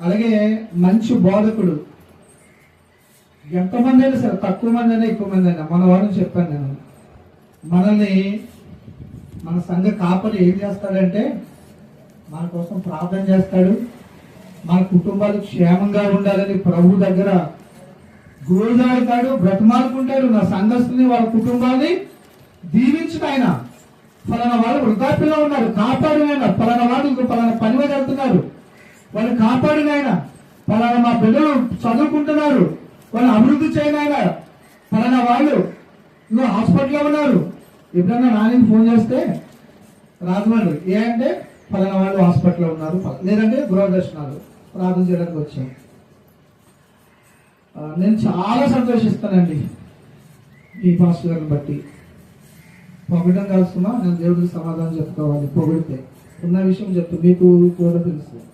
అలాగే మంచి బోధకుడు. ఎంతమంది అయినా సరే తక్కువ మంది అయినా ఎక్కువ మంది అయినా మన వాడిని చెప్పాను నేను. మనల్ని మన సంఘ కాపలు ఏం చేస్తాడంటే మన కోసం ప్రార్థన చేస్తాడు. మన కుటుంబాలు క్షేమంగా ఉండాలని ప్రభు దగ్గర గోదాడుతాడు బ్రతమాలుకుంటాడు. నా సంఘస్థుని వాళ్ళ కుటుంబాన్ని దీవించిన ఆయన. ఫలానా వాళ్ళు వృద్ధాప్యంలో ఉన్నారు. కాపాడు ఆయన ఫలానా వాళ్ళు ఇంకో ఫలానా పని మీద వెళ్తున్నారు. వాళ్ళు కాపాడిన ఆయన. పలానా మా పిల్లలు చదువుకుంటున్నారు. వాళ్ళు అభివృద్ధి చేయని ఆయన. పలానా వాళ్ళు నువ్వు హాస్పిటల్లో ఉన్నారు. ఎప్పుడన్నా నాని ఫోన్ చేస్తే రాజమండ్రి ఏ అంటే ఫలానా వాళ్ళు హాస్పిటల్లో ఉన్నారు. లేదంటే గృహ దర్శనాలు ప్రార్థన చేయడానికి వచ్చాం నేను చాలా సంతోషిస్తానండి ఈ పాస్టర్ గారిని బట్టి. పొగడం కలుసుకున్నా నేను దేవుడికి సమాధానం చెప్పుకోవాలి. పొగిడితే ఉన్న విషయం చెప్తూ మీకు కూడా తెలుసు.